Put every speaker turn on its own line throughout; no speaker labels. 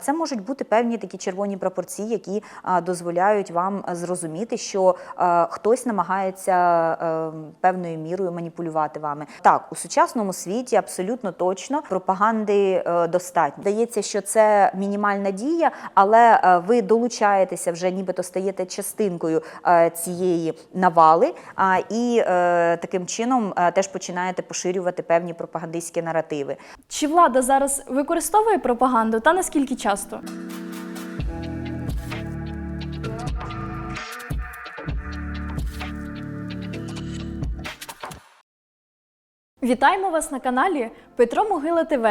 це можуть бути певні такі червоні прапорці, які дозволяють вам зрозуміти, що хтось намагається е, певною мірою маніпулювати вами. Так, у сучасному світі абсолютно точно пропаганди е, достатньо. Здається, що це мінімальна дія, але е, ви долучаєтеся вже, нібито стаєте частинкою е, цієї навали, і е, таким чином е, теж починаєте поширювати певні пропагандистські наративи.
Чи влада зараз використовує пропаганду та наскільки часто? Вітаємо вас на каналі Петро Могила ТВ.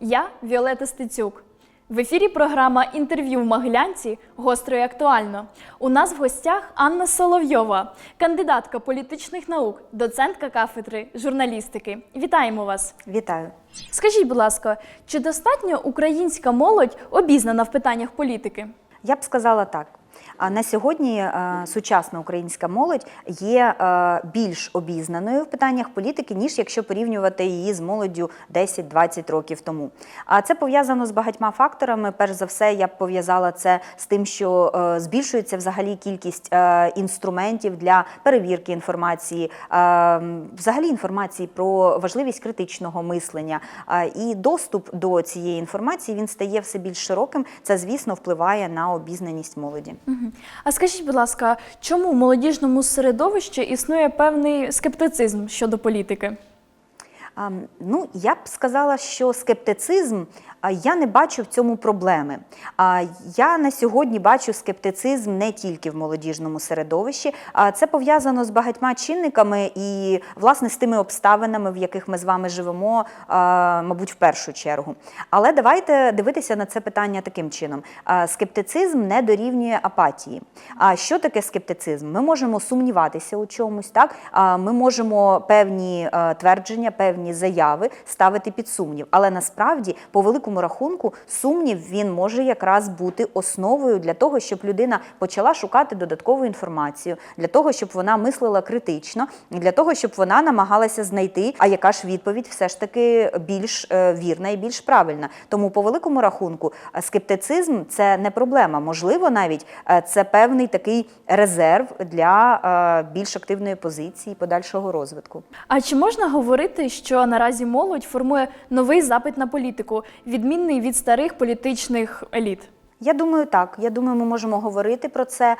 Я Віолета Стецюк. В ефірі програма інтерв'ю в Маглянці гостро і актуально. У нас в гостях Анна Соловйова, кандидатка політичних наук, доцентка кафедри журналістики. Вітаємо вас!
Вітаю.
Скажіть, будь ласка, чи достатньо українська молодь обізнана в питаннях політики?
Я б сказала так. А на сьогодні е, сучасна українська молодь є е, більш обізнаною в питаннях політики, ніж якщо порівнювати її з молоддю 10-20 років тому. А це пов'язано з багатьма факторами. Перш за все, я б пов'язала це з тим, що е, збільшується взагалі кількість інструментів для перевірки інформації, взагалі інформації про важливість критичного мислення. І доступ до цієї інформації він стає все більш широким. Це, звісно, впливає на обізнаність молоді.
А скажіть, будь ласка, чому в молодіжному середовищі існує певний скептицизм щодо політики?
Ну, я б сказала, що скептицизм я не бачу в цьому проблеми. Я на сьогодні бачу скептицизм не тільки в молодіжному середовищі, а це пов'язано з багатьма чинниками і власне з тими обставинами, в яких ми з вами живемо, мабуть, в першу чергу. Але давайте дивитися на це питання таким чином: скептицизм не дорівнює апатії. А що таке скептицизм? Ми можемо сумніватися у чомусь, так ми можемо певні е, твердження, певні заяви ставити під сумнів. Але насправді, по великому рахунку, сумнів він може якраз бути основою для того, щоб людина почала шукати додаткову інформацію, для того, щоб вона мислила критично, для того, щоб вона намагалася знайти, а яка ж відповідь все ж таки більш е, вірна і більш правильна. Тому, по великому рахунку, е, скептицизм це не проблема. Можливо, навіть е, це певний такий резерв для більш активної позиції, подальшого розвитку.
А чи можна говорити, що наразі молодь формує новий запит на політику, відмінний від старих політичних еліт?
Я думаю, так. Я думаю, ми можемо говорити про це.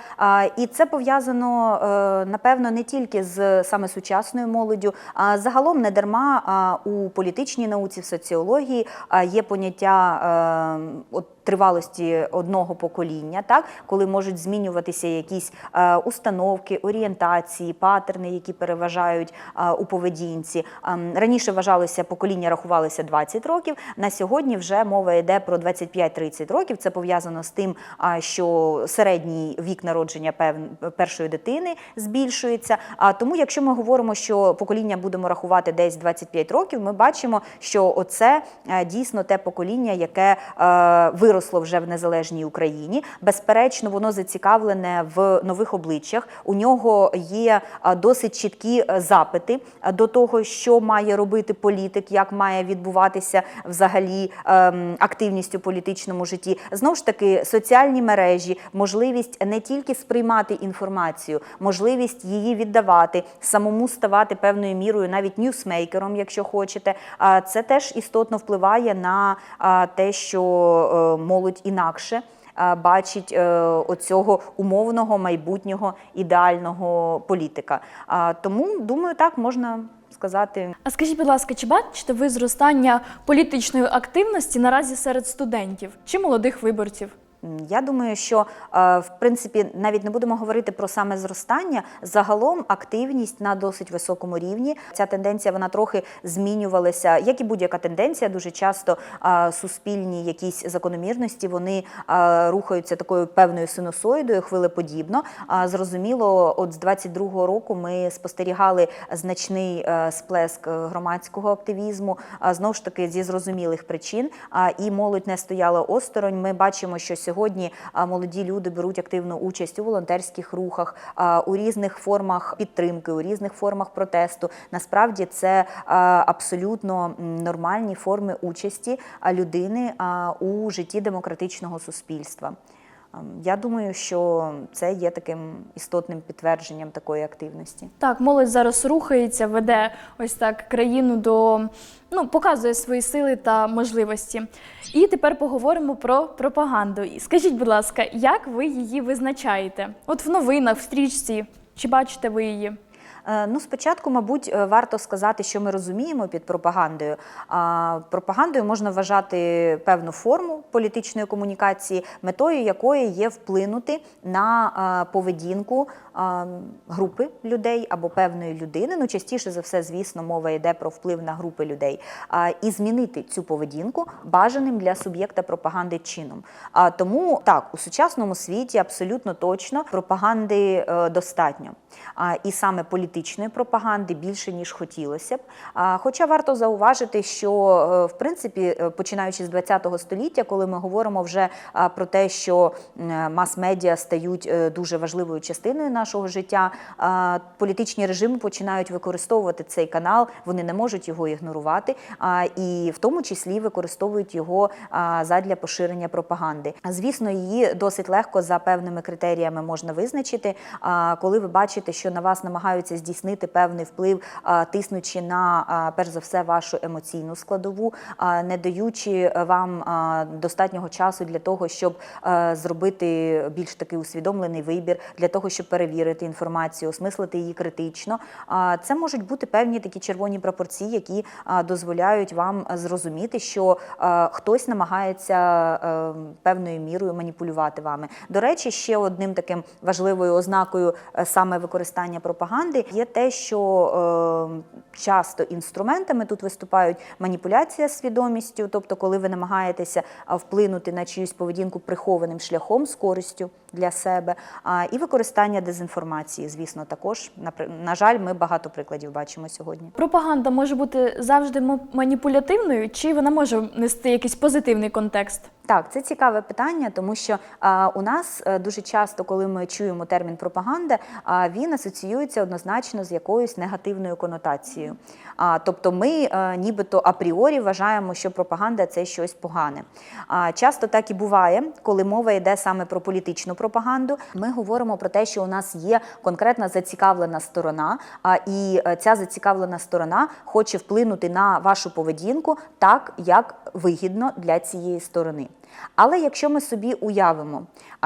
І це пов'язано е, напевно не тільки з саме сучасною молоддю, а загалом не дарма у політичній науці, в соціології є поняття е, от, тривалості одного покоління, так коли можуть змінюватися якісь е, установки, орієнтації, патерни, які переважають е, у поведінці. Ем, Раніше вважалося покоління рахувалося 20 років. На сьогодні вже мова йде про 25-30 років. Це пов'язано з тим, що середній вік народження першої дитини збільшується. А тому, якщо ми говоримо, що покоління будемо рахувати десь 25 років, ми бачимо, що оце е, дійсно те покоління, яке е, виросло вже в незалежній Україні. Безперечно, воно зацікавлене в нових обличчях. У нього є е, досить чіткі запити до того, що має робити політик, як має відбуватися взагалі ем, активність у політичному житті. Знову ж таки, соціальні мережі, можливість не тільки сприймати інформацію, можливість її віддавати, самому ставати певною мірою, навіть ньюсмейкером, якщо хочете. Це теж істотно впливає на те, що е, молодь інакше. Бачить е, оцього умовного майбутнього ідеального політика. Тому думаю, так можна сказати.
А скажіть, будь ласка, чи бачите ви зростання політичної активності наразі серед студентів чи молодих виборців?
Я думаю, що е, в принципі навіть не будемо говорити про саме зростання. Загалом активність на досить високому рівні. Ця тенденція вона трохи змінювалася, як і будь-яка тенденція. Дуже часто е, суспільні якісь закономірності вони е, рухаються такою певною синусоїдою, хвилеподібно. А зрозуміло, от з 22-го року ми спостерігали значний сплеск громадського активізму. а, Знову ж таки, зі зрозумілих причин. А, І молодь не стояла осторонь. Ми бачимо, що сьогодні молоді люди беруть активну участь у волонтерських рухах, у різних формах підтримки, у різних формах протесту. Насправді це абсолютно нормальні форми участі людини у житті демократичного суспільства. Ем, Я думаю, що це є таким істотним підтвердженням такої активності.
Так, молодь зараз рухається, веде ось так країну до ну, показує свої сили та можливості. І тепер поговоримо про пропаганду. Скажіть, будь ласка, як ви її визначаєте? От в новинах, в стрічці, чи бачите ви її?
Е, Ну, спочатку, мабуть, е, варто сказати, що ми розуміємо під пропагандою. Пропагандою можна вважати певну форму політичної комунікації, метою якої є вплинути на е, поведінку групи людей або певної людини. Ну, частіше за все, звісно, мова йде про вплив на групи людей, і змінити цю поведінку бажаним для суб'єкта пропаганди чином. А тому так, у сучасному світі абсолютно точно пропаганди е, достатньо. І саме політичної пропаганди більше ніж хотілося б. Хоча варто зауважити, що е, в принципі, е, починаючи з ХХ століття, коли ми говоримо вже про те, що мас-медіа стають дуже важливою частиною нашого життя, політичні режими починають використовувати цей канал, вони не можуть його ігнорувати, і в тому числі використовують його задля поширення пропаганди. Звісно, її досить легко за певними критеріями можна визначити, коли ви бачите, що на вас намагаються здійснити певний вплив, тиснучи на перш за все вашу емоційну складову, не даючи вам достатнього часу для того, щоб зробити більш такий усвідомлений вибір, для того, щоб перевірити інформацію, осмислити її критично. Це можуть бути певні такі червоні пропорції, які дозволяють вам зрозуміти, що хтось намагається певною мірою маніпулювати вами. До речі, ще одним таким важливою ознакою е, саме використання пропаганди є те, що е, часто інструментами тут виступають маніпуляція свідомістю, тобто, коли ви намагаєтеся вплинути на чиюсь поведінку прихованим шляхом з користю для себе, а, і використання дезінформації, звісно, також на жаль, ми багато прикладів бачимо сьогодні.
Пропаганда може бути завжди маніпулятивною, чи вона може нести якийсь позитивний контекст?
Так, це цікаве питання, тому що а, у нас е, дуже часто, коли ми чуємо термін пропаганда, а, він асоціюється однозначно з якоюсь негативною конотацією. А, тобто ми е, нібито апріорі вважаємо, що пропаганда це щось погане. А, часто так і буває, коли мова йде саме про політичну пропаганду. Ми говоримо про те, що у нас є конкретна зацікавлена сторона, і е, ця зацікавлена сторона хоче вплинути на вашу поведінку так, як вигідно для цієї сторони. Але якщо ми собі уявимо,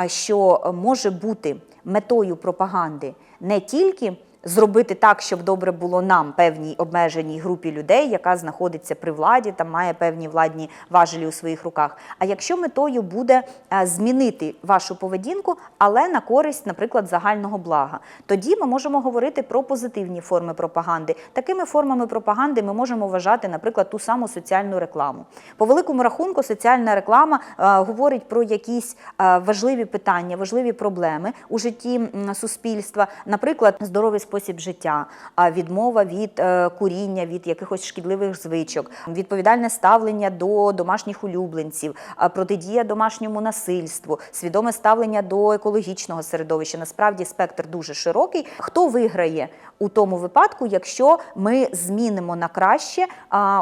що е, може бути метою пропаганди не тільки зробити так, щоб добре було нам, певній обмеженій групі людей, яка знаходиться при владі, там має певні владні важелі у своїх руках. А якщо метою буде е, змінити вашу поведінку, але на користь, наприклад, загального блага, тоді ми можемо говорити про позитивні форми пропаганди. Такими формами пропаганди ми можемо вважати, наприклад, ту саму соціальну рекламу. По великому рахунку, соціальна реклама е, говорить про якісь е, важливі питання, важливі проблеми у житті суспільства, наприклад, здоровий спосіб життя, відмова від е, куріння, від якихось шкідливих звичок, відповідальне ставлення до домашніх улюбленців, протидія домашньому насильству, свідоме ставлення до екологічного середовища. Насправді спектр дуже широкий. Хто виграє у тому випадку, якщо ми змінимо на краще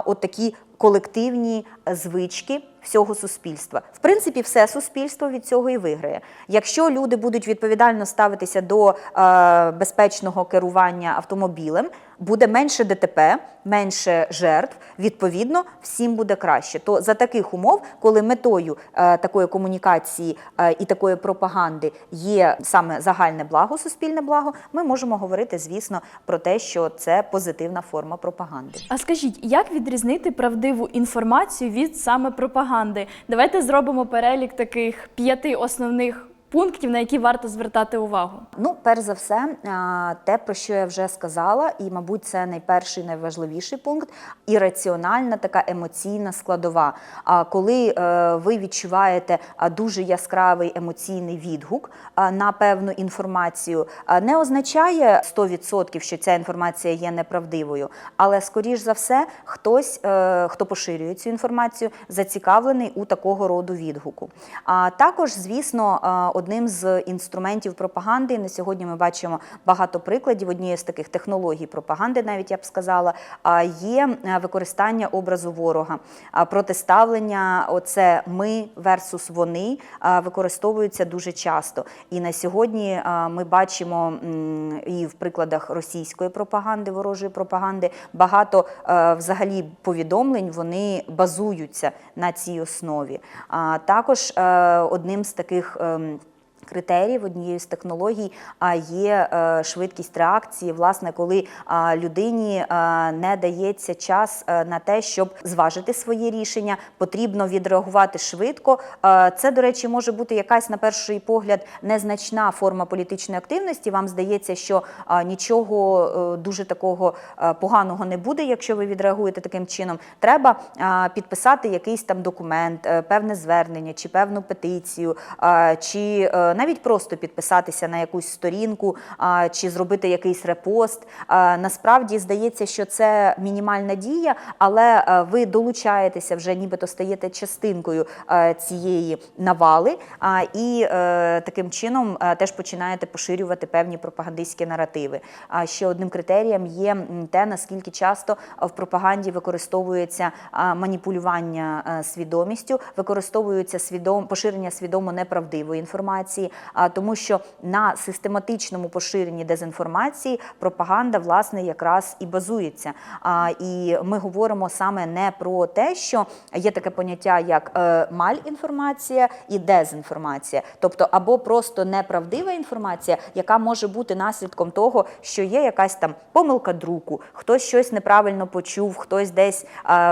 от такі колективні е, звички всього суспільства. В принципі, все суспільство від цього і виграє. Якщо люди будуть відповідально ставитися до е, безпечного керування автомобілем, буде менше ДТП, менше жертв. Відповідно, всім буде краще. То за таких умов, коли метою е, такої комунікації е, і такої пропаганди є саме загальне благо, суспільне благо, ми можемо говорити, звісно, про те, що це позитивна форма пропаганди.
А скажіть, як відрізнити правдиву інформацію від саме пропаганди? Давайте зробимо перелік таких п'яти основних пунктів, на які варто звертати увагу?
Ну, перш за все, те, про що я вже сказала, і, мабуть, це найперший, найважливіший пункт ірраціональна така емоційна складова. А коли е, ви відчуваєте дуже яскравий емоційний відгук на певну інформацію, не означає 100%, що ця інформація є неправдивою, але скоріш за все, хтось, е, хто поширює цю інформацію, зацікавлений у такого роду відгуку. А також, звісно, е, одним з інструментів пропаганди на сьогодні ми бачимо багато прикладів однієї з таких технологій пропаганди, навіть я б сказала, є е, використання образу ворога, протиставлення. Оце ми версус вони використовуються дуже часто. І на сьогодні ми бачимо і в прикладах російської пропаганди, ворожої пропаганди, багато е, взагалі повідомлень вони базуються на цій основі. Також е, одним з таких. Критеріїв однією з технологій є е, швидкість реакції, власне, коли людині е, не дається час е, на те, щоб зважити своє рішення, потрібно відреагувати швидко. Е, Це, до речі, може бути якась на перший погляд незначна форма політичної активності. Вам здається, що нічого е, дуже такого е, поганого не буде, якщо ви відреагуєте таким чином. Треба підписати якийсь там документ, е, певне звернення чи певну петицію, чи е, навіть просто підписатися на якусь сторінку, чи зробити якийсь репост. Насправді здається, що це мінімальна дія, але е, ви долучаєтеся вже, нібито стаєте частинкою е, цієї навали, і е, таким чином теж починаєте поширювати певні пропагандистські наративи. А ще одним критерієм є те, наскільки часто в пропаганді використовується маніпулювання свідомістю, використовується свідом поширення свідомо неправдивої інформації, а тому, що на систематичному поширенні дезінформації пропаганда власне якраз і базується. І ми говоримо саме не про те, що є таке поняття як е, мальінформація і дезінформація, тобто або просто неправдива інформація, яка може бути наслідком того, що є якась там помилка друку, хтось щось неправильно почув, хтось десь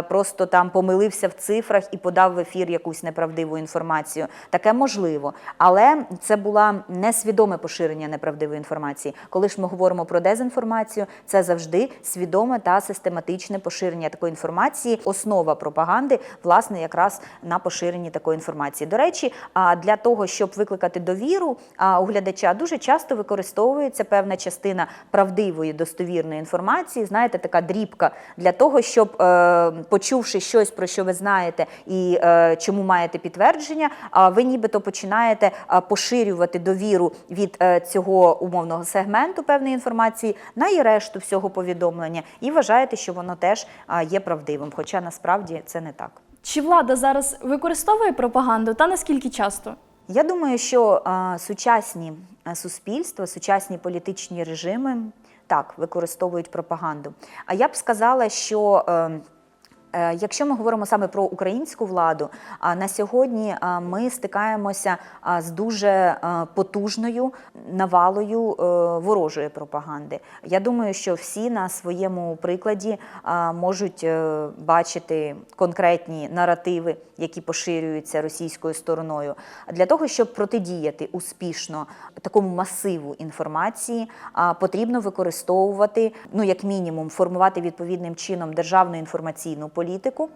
просто там помилився в цифрах і подав в ефір якусь неправдиву інформацію. Таке можливо, але це була несвідоме поширення неправдивої інформації. Коли ж ми говоримо про дезінформацію, це завжди свідоме та систематичне поширення такої інформації. Основа пропаганди, власне, якраз на поширенні такої інформації. До речі, а для того, щоб викликати довіру у глядача, дуже часто використовується певна частина правдивої достовірної інформації. Знаєте, така дрібка для того, щоб е, почувши щось, про що ви знаєте, і е, чому маєте підтвердження, а ви нібито починаєте а, поширювати довіру від е, цього умовного сегменту певної інформації на і решту всього повідомлення, і вважаєте, що воно теж є правдивим. Хоча насправді це не так.
Чи влада зараз використовує пропаганду та наскільки часто?
Я думаю, що а, сучасні суспільства, сучасні політичні режими так використовують пропаганду. А я б сказала, що. е, Е, Якщо ми говоримо саме про українську владу, а на сьогодні ми стикаємося з дуже потужною навалою е, ворожої пропаганди. Я думаю, що всі на своєму прикладі можуть е, бачити конкретні наративи, які поширюються російською стороною. Для того, щоб протидіяти успішно такому масиву інформації, потрібно використовувати, ну як мінімум, формувати відповідним чином державну інформаційну політику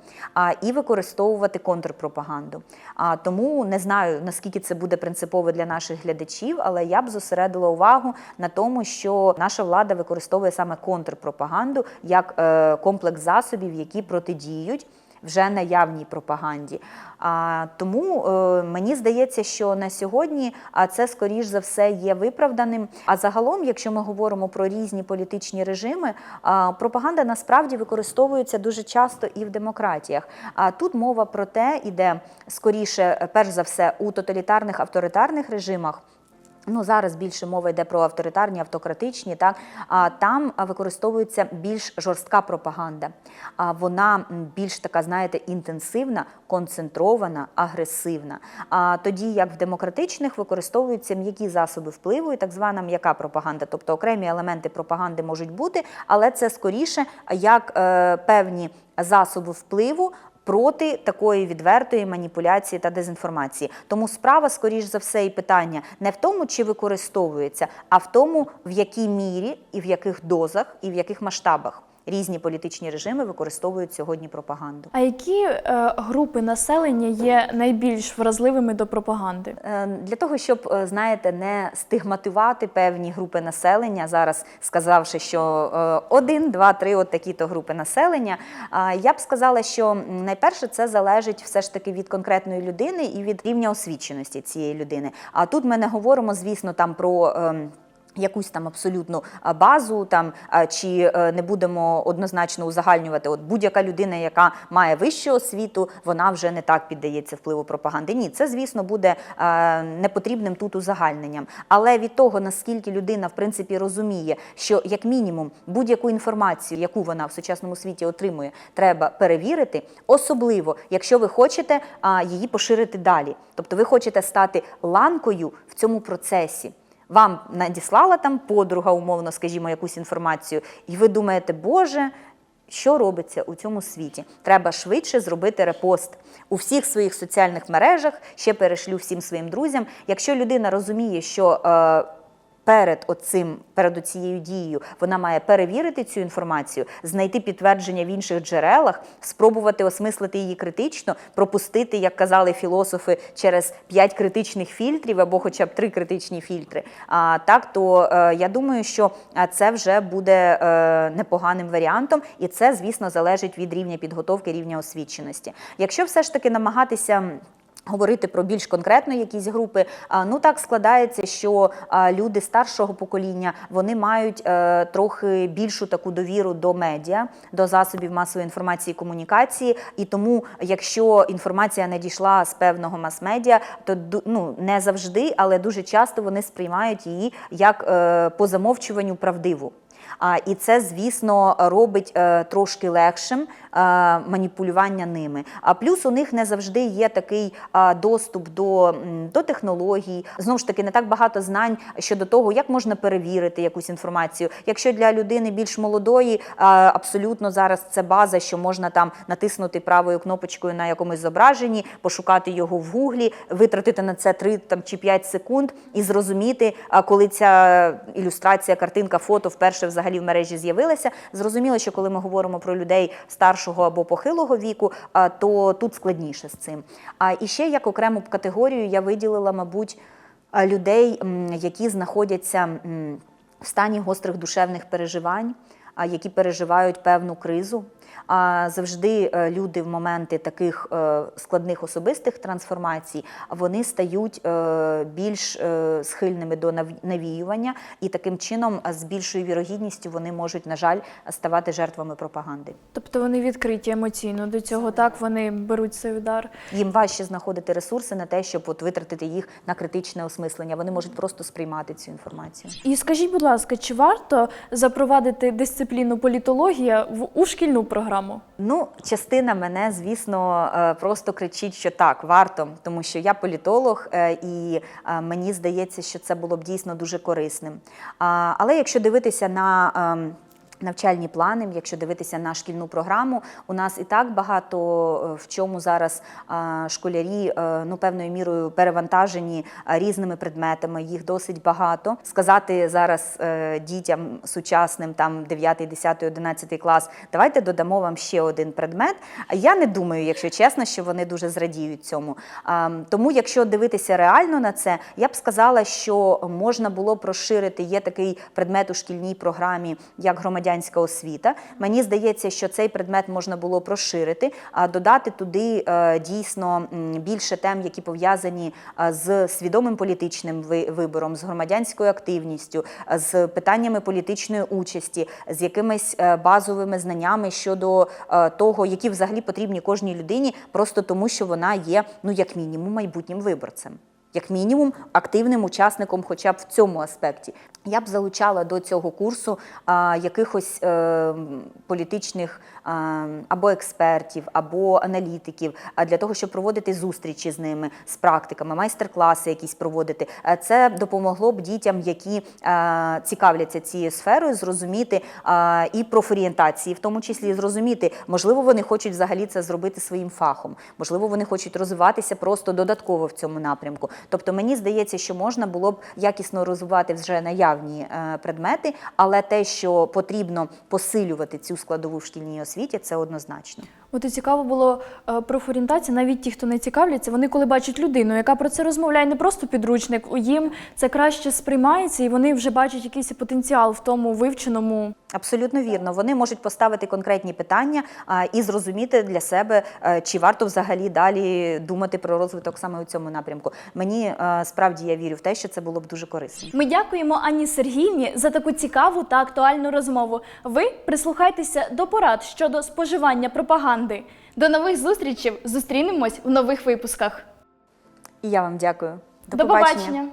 і використовувати контрпропаганду. Тому не знаю наскільки це буде принципово для наших глядачів, але я б зосередила увагу на тому, що наша влада використовує саме контрпропаганду як е, комплекс засобів, які протидіють. Вже наявній пропаганді. А, тому е, мені здається, що на сьогодні а це скоріш за все є виправданим. А загалом, якщо ми говоримо про різні політичні режими, а, пропаганда насправді використовується дуже часто і в демократіях. А тут мова про те, іде скоріше, перш за все, у тоталітарних авторитарних режимах. Ну, зараз більше мова йде про авторитарні, автократичні, так а там використовується більш жорстка пропаганда. А вона більш така, знаєте, інтенсивна, концентрована, агресивна. А тоді, як в демократичних, використовуються м'які засоби впливу, і так звана м'яка пропаганда, тобто окремі елементи пропаганди можуть бути, але це скоріше як е, певні засоби впливу проти такої відвертої маніпуляції та дезінформації. Тому справа, скоріш за все, і питання не в тому, чи використовується, а в тому, в якій мірі і в яких дозах, і в яких масштабах різні політичні режими використовують сьогодні пропаганду.
А які е, групи населення є найбільш вразливими до пропаганди?
Е, Для того, щоб, е, знаєте, не стигматувати певні групи населення, зараз сказавши, що е, один, два, три, от такі-то групи населення, а, я б сказала, що найперше це залежить все ж таки від конкретної людини і від рівня освіченості цієї людини. А тут ми не говоримо, звісно, там про. ем, Якусь там абсолютну базу, там чи е, не будемо однозначно узагальнювати. От будь-яка людина, яка має вищу освіту, вона вже не так піддається впливу пропаганди. Ні, це звісно буде е, непотрібним тут узагальненням. Але від того, наскільки людина в принципі розуміє, що як мінімум будь-яку інформацію, яку вона в сучасному світі отримує, треба перевірити, особливо якщо ви хочете її поширити далі. Тобто ви хочете стати ланкою в цьому процесі. Вам надіслала там подруга, умовно, скажімо, якусь інформацію, і ви думаєте, Боже, що робиться у цьому світі? Треба швидше зробити репост у всіх своїх соціальних мережах, ще перешлю всім своїм друзям. Якщо людина розуміє, що е, перед оцим, перед цією дією вона має перевірити цю інформацію, знайти підтвердження в інших джерелах, спробувати осмислити її критично, пропустити, як казали філософи, через п'ять критичних фільтрів або хоча б три критичні фільтри. А так, то е, я думаю, що е, це вже буде е, непоганим варіантом, і це, звісно, залежить від рівня підготовки, рівня освіченості. Якщо все ж таки намагатися. Говорити про більш конкретно якісь групи, ну так складається, що люди старшого покоління вони мають е, трохи більшу таку довіру до медіа, до засобів масової інформації і комунікації. І тому, якщо інформація не дійшла з певного мас-медіа, то ну не завжди, але дуже часто вони сприймають її як е, по замовчуванню правдиву. І це, звісно, робить е, трошки легшим е, маніпулювання ними. А плюс у них не завжди є такий доступ до, до технологій. Знову ж таки, не так багато знань щодо того, як можна перевірити якусь інформацію. Якщо для людини більш молодої, абсолютно зараз це база, що можна там натиснути правою кнопочкою на якомусь зображенні, пошукати його в гуглі, витратити на це 3 там, чи 5 секунд і зрозуміти, коли ця ілюстрація, картинка, фото вперше взагалі в мережі з'явилася. Зрозуміло, що коли ми говоримо про людей старшого або похилого віку, то тут складніше з цим. А і ще як окрему категорію я виділила, мабуть, людей, які знаходяться в стані гострих душевних переживань, які переживають певну кризу. А завжди е, люди в моменти таких е, складних особистих трансформацій вони стають е, більш схильними до нав- навіювання, і таким чином з більшою вірогідністю вони можуть, на жаль, ставати жертвами пропаганди.
Тобто вони відкриті емоційно до цього, так вони беруть цей удар.
Їм важче знаходити ресурси на те, щоб от витратити їх на критичне осмислення. Вони можуть просто сприймати цю інформацію.
І скажіть, будь ласка, чи варто запровадити дисципліну політологія в у шкільну програму?
Ну, частина мене, звісно, е, просто кричить, що так, варто, тому що я політолог, е, і е, мені здається, що це було б дійсно дуже корисним. Але якщо дивитися на ем, Навчальні плани, якщо дивитися на шкільну програму, у нас і так багато е, в чому зараз школярі е, ну певною мірою перевантажені різними предметами. Їх досить багато. Сказати зараз е, дітям сучасним, там 9, 10, 11 клас, давайте додамо вам ще один предмет. Я не думаю, якщо чесно, що вони дуже зрадіють цьому. Тому, якщо дивитися реально на це, я б сказала, що можна було б розширити. Є такий предмет у шкільній програмі, як громадянська освіта. Мені здається, що цей предмет можна було розширити, а додати туди е, дійсно більше тем, які пов'язані е, з свідомим політичним ви- вибором, з громадянською активністю, з питаннями політичної участі, з якимись е, базовими знаннями щодо того, які взагалі потрібні кожній людині, просто тому що вона є, ну як мінімум, майбутнім виборцем. Як мінімум, активним учасником, хоча б в цьому аспекті. Я б залучала до цього курсу а, якихось е, політичних а, або експертів, або аналітиків, а для того, щоб проводити зустрічі з ними з практиками, майстер-класи якісь проводити. Е, Це допомогло б дітям, які е, цікавляться цією сферою, зрозуміти е, і профорієнтації, в тому числі зрозуміти, можливо, вони хочуть взагалі це зробити своїм фахом, можливо, вони хочуть розвиватися просто додатково в цьому напрямку. Тобто, мені здається, що можна було б якісно розвивати вже наявні е, предмети, але те, що потрібно посилювати цю складову в шкільній освіті, це однозначно.
От і цікаво було е, профорієнтація, навіть ті, хто не цікавляться, вони коли бачать людину, яка про це розмовляє, не просто підручник, їм це краще сприймається, і вони вже бачать якийсь потенціал в тому вивченому.
Абсолютно вірно. Вони можуть поставити конкретні питання і зрозуміти для себе, е, чи варто взагалі далі думати про розвиток саме у цьому напрямку. Мені е, справді я вірю в те, що це було б дуже корисно.
Ми дякуємо Анні Сергіївні за таку цікаву та актуальну розмову. Ви прислухайтеся до порад щодо споживання пропаганди. До нових зустрічей! Зустрінемось в нових випусках.
І я вам дякую.
До побачення.